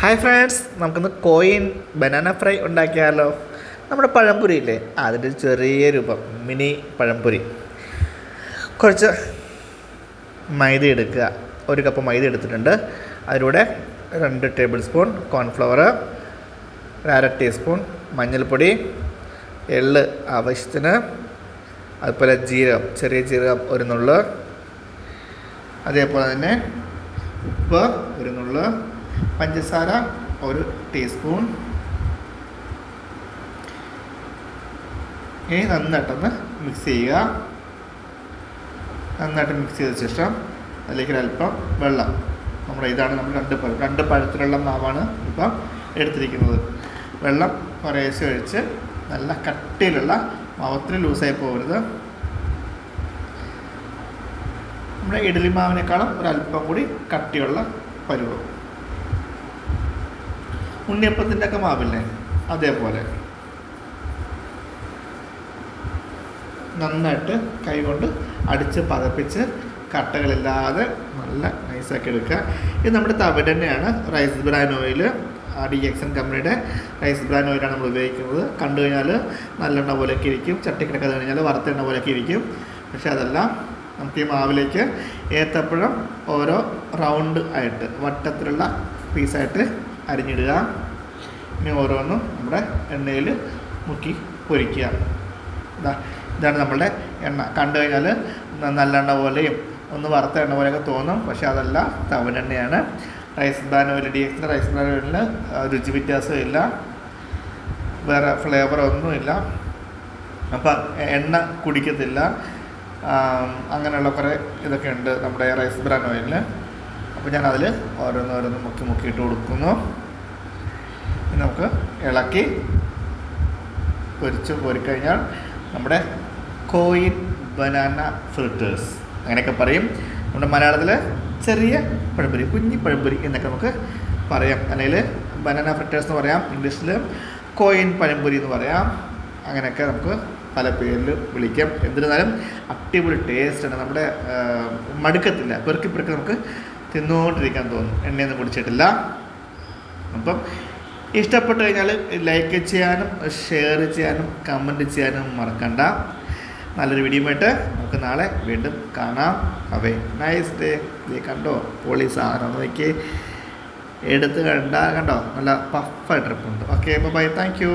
Hi friends നമുക്കൊന്ന് coin banana fry ഉണ്ടാക്കിയാലോ? നമ്മുടെ പഴംപൊരി ഇല്ലേ അതിന്റെ ചെറിയ രൂപം മിനി പഴംപുരി. കുറച്ച് മൈദ എടുക്കുക. ഒരു കപ്പ് മൈദ എടുത്തിട്ടുണ്ട്. അതിലൂടെ രണ്ട് ടേബിൾ സ്പൂൺ കോൺഫ്ലവർ അര ടീസ്പൂൺ മഞ്ഞൾപ്പൊടി എള്ള് ആവശ്യത്തിന് അതുപോലെ ജീരകം ചെറിയ ജീരകം ഒരു നുള്ള് അതേപോലെ തന്നെ ഉപ്പ് ഒരു നുള്ള് പഞ്ചസാര ഒരു ടീസ്പൂൺ ഇനി നന്നായിട്ടൊന്ന് മിക്സ് ചെയ്യുക. നന്നായിട്ട് മിക്സ് ചെയ്ത ശേഷം അതിലേക്ക് അല്പം വെള്ളം. നമ്മുടെ ഇതാണ് നമ്മൾ രണ്ട് പഴം രണ്ട് പഴത്തിലുള്ള മാവാണ് ഇപ്പം എടുത്തിരിക്കുന്നത്. വെള്ളം കുറേശ്ശെ ഒഴിച്ച് നല്ല കട്ടിയിലുള്ള മാവത്തിന് ലൂസായി പോകരുത്. നമ്മുടെ ഇഡലി മാവിനേക്കാളും ഒരല്പം കൂടി കട്ടിയുള്ള പരുവം. ഉണ്ണിയപ്പത്തിന്റെ ഒക്കെ മാവില്ലേ? അതേപോലെ. നന്നായിട്ട് കൈകൊണ്ട് അടിച്ച് പതപ്പിച്ച് കട്ടകളില്ലാതെ നല്ല നൈസാക്കി എടുക്കുക ഇത് നമ്മുടെ തവിട് തന്നെയാണ്. റൈസ് ബ്രാൻ ഓയിൽ ഡി എക്സൻ കമ്പനിയുടെ റൈസ് ബ്രാൻ ഓയിലാണ് നമ്മൾ ഉപയോഗിക്കുന്നത്. കണ്ടു കഴിഞ്ഞാൽ നല്ലെണ്ണ പോലെയൊക്കെ ഇരിക്കും. ചട്ടിക്കിടക്കത് കഴിഞ്ഞാൽ വറുത്ത എണ്ണ പോലെയൊക്കെ ഇരിക്കും. പക്ഷേ അതല്ല നമുക്ക് ഈ മാവിലേക്ക് ഏത്തപ്പഴം ഓരോ റൗണ്ട് ആയിട്ട് വട്ടത്തിലുള്ള പീസായിട്ട് അരിഞ്ഞിടുക. ഇനി ഓരോന്നും നമ്മുടെ എണ്ണയിൽ മുക്കി പൊരിക്കുക. ഇതാ ഇതാണ് നമ്മളുടെ എണ്ണ. കണ്ടു കഴിഞ്ഞാൽ നല്ലെണ്ണ പോലെയും ഒന്ന് വറുത്ത എണ്ണ പോലെയൊക്കെ തോന്നും. പക്ഷേ അതല്ല തവനെണ്ണയാണ് റൈസ് ബ്രാൻ ഓയിൽ ഡി എക്സിന്റെ റൈസ് ബ്രാൻ ഓയിലിന് രുചി വ്യത്യാസം ഇല്ല. വേറെ ഫ്ലേവർ ഒന്നുമില്ല അപ്പം എണ്ണ കുടിക്കത്തില്ല. അങ്ങനെയുള്ള കുറേ ഇതൊക്കെ ഉണ്ട് നമ്മുടെ റൈസ് ബ്രാൻ ഓയിലിന് അപ്പോൾ ഞാൻ അതിൽ ഓരോന്നോരോന്ന് മുക്കി മുക്കിയിട്ട് കൊടുക്കുന്നു. നമുക്ക് ഇളക്കി പൊരിച്ച് കോരിക്കഴിഞ്ഞാൽ നമ്മുടെ കോയിൻ ബനാന ഫിൽറ്റേഴ്സ് അങ്ങനെയൊക്കെ പറയും. നമ്മുടെ മലയാളത്തിൽ ചെറിയ പഴംപൊരി കുഞ്ഞി പഴംപൊരി എന്നൊക്കെ നമുക്ക് പറയാം. അല്ലെങ്കിൽ ബനാന ഫിൽറ്റേഴ്സ് എന്ന് പറയാം. ഇംഗ്ലീഷിൽ കോയിൻ പഴംപൊരി എന്ന് പറയാം. അങ്ങനെയൊക്കെ നമുക്ക് പല പേരിൽ വിളിക്കാം. എന്നിരുന്നാലും അടിപൊളി ടേസ്റ്റാണ് നമ്മുടെ മടുക്കത്തില്ല. പെറുക്കി പെറുക്കി നമുക്ക് തിന്നുകൊണ്ടിരിക്കാൻ തോന്നും. എണ്ണയൊന്നും കുടിച്ചിട്ടില്ല. അപ്പം ഇഷ്ടപ്പെട്ട് കഴിഞ്ഞാൽ ലൈക്ക് ചെയ്യാനും ഷെയർ ചെയ്യാനും കമന്റ് ചെയ്യാനും മറക്കണ്ട. നല്ലൊരു വീഡിയോ ആയിട്ട് നമുക്ക് നാളെ വീണ്ടും കാണാം. അവേ നൈസ് ഡേ ഇത് കണ്ടോ പോളി സാധനം. നോക്കി എടുത്ത് കണ്ട കണ്ടോ? നല്ല പഫായിട്ട് ട്രിപ്പുണ്ട് ഓക്കെ ബൈ താങ്ക് യു